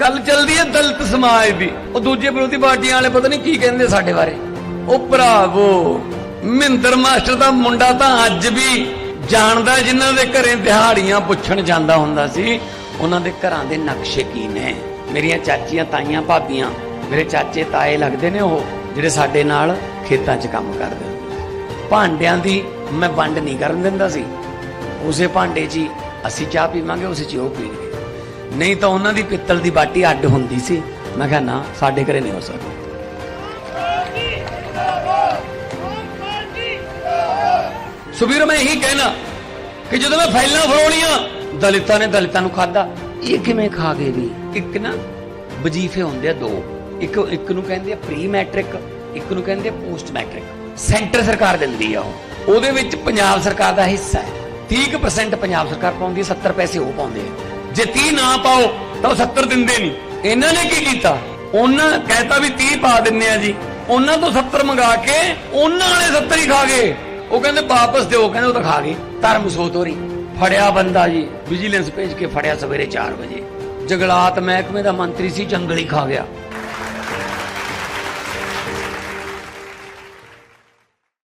ਗੱਲ ਚੱਲਦੀ ਹੈ ਦਲਿਤ ਸਮਾਜ ਦੀ। ਉਹ ਦੂਜੇ ਵਿਰੋਧੀ ਪਾਰਟੀਆਂ ਵਾਲੇ ਪਤਾ ਨਹੀਂ ਕੀ ਕਹਿੰਦੇ ਸਾਡੇ ਬਾਰੇ। ਉਹ ਭਰਾਵੋ ਮਹਿੰਦਰ ਮਾਸਟਰ ਦਾ ਮੁੰਡਾ ਤਾਂ ਅੱਜ ਵੀ ਜਾਣਦਾ ਜਿਨ੍ਹਾਂ ਦੇ ਘਰੇ ਦਿਹਾੜੀਆਂ ਪੁੱਛਣ ਜਾਂਦਾ ਹੁੰਦਾ ਸੀ। ਉਹਨਾਂ ਦੇ ਘਰਾਂ ਦੇ ਨਕਸ਼ੇ ਕੀ ਨੇ? ਮੇਰੀਆਂ ਚਾਚੀਆਂ, ਤਾਈਆਂ, ਭਾਬੀਆਂ, ਮੇਰੇ ਚਾਚੇ, ਤਾਏ ਲੱਗਦੇ ਨੇ ਉਹ, ਜਿਹੜੇ ਸਾਡੇ ਨਾਲ ਖੇਤਾਂ 'ਚ ਕੰਮ ਕਰਦੇ ਭਾਂਡਿਆਂ ਦੀ ਮੈਂ ਵੰਡ ਨਹੀਂ ਕਰਨ ਦਿੰਦਾ ਸੀ। ਉਸੇ ਭਾਂਡੇ 'ਚ ਹੀ ਅਸੀਂ ਚਾਹ ਪੀਵਾਂਗੇ, ਉਸੇ 'ਚ ਉਹ ਪੀਣਗੇ। ਨਹੀਂ ਤਾਂ ਉਹਨਾਂ ਦੀ ਪਿੱਤਲ ਦੀ ਬਾਟੀ ਅੱਡ ਹੁੰਦੀ ਸੀ। ਮੈਂ ਕਿਹਾ, ਨਾ, ਸਾਡੇ ਘਰੇ ਨਹੀਂ ਹੋ ਸਕਦਾ। ਸੁਬੀਰ, ਮੈਂ ਇਹੀ ਕਹਿਣਾ ਕਿ ਜਦੋਂ ਮੈਂ ਫਾਈਲਾਂ ਫਰੋਲੀਆਂ ਦਲਿਤਾਂ ਨੇ ਦਲਿਤਾਂ ਨੂੰ ਖਾਦਾ ਇਹ ਕਿਵੇਂ ਖਾ ਗਏ ਵੀ? ਇੱਕ ਨਾ, ਵਜੀਫੇ ਹੁੰਦੇ ਆ ਦੋ। ਇੱਕ ਇੱਕ ਨੂੰ ਕਹਿੰਦੇ ਆ ਪ੍ਰੀ ਮੈਟ੍ਰਿਕ ਇੱਕ ਨੂੰ ਕਹਿੰਦੇ ਆ ਪੋਸਟ ਮੈਟ੍ਰਿਕ ਸੈਂਟਰ ਸਰਕਾਰ ਦਿੰਦੀ ਆ ਉਹ। ਉਹਦੇ ਵਿੱਚ ਪੰਜਾਬ ਸਰਕਾਰ ਦਾ ਹਿੱਸਾ ਹੈ। 30% ਪੰਜਾਬ ਸਰਕਾਰ ਪਾਉਂਦੀ ਹੈ 70 ਪੈਸੇ ਉਹ ਪਾਉਂਦੇ ਆ। ਜੇ 30 ਨਾ ਪਾਓ ਤਾਂ 70 ਦਿੰਦੇ ਨਹੀਂ। ਇਹਨਾਂ ਨੇ ਕੀ ਕੀਤਾ? ਉਹਨਾਂ ਕਹਿਤਾ ਵੀ 30 ਪਾ ਦਿੰਨੇ ਆ ਜੀ। ਉਹਨਾਂ ਤੋਂ 70 ਮੰਗਾ ਕੇ ਉਹਨਾਂ ਵਾਲੇ 70 ਹੀ ਖਾ ਗਏ। ਉਹ ਕਹਿੰਦੇ ਵਾਪਸ ਦਿਓ। ਕਹਿੰਦੇ ਉਹ ਤਾਂ ਖਾ ਗਏ। ਧਰਮ ਸੋਤੋਰੀ ਫੜਿਆ ਬੰਦਾ ਜੀ। ਵਿਜੀਲੈਂਸ ਭੇਜ ਕੇ ਫੜਿਆ ਸਵੇਰੇ 4 ਵਜੇ। ਜੰਗਲਾਤ ਮਹਿਕਮੇ ਦਾ ਮੰਤਰੀ ਸੀ, ਜੰਗਲੀ ਖਾ ਗਿਆ।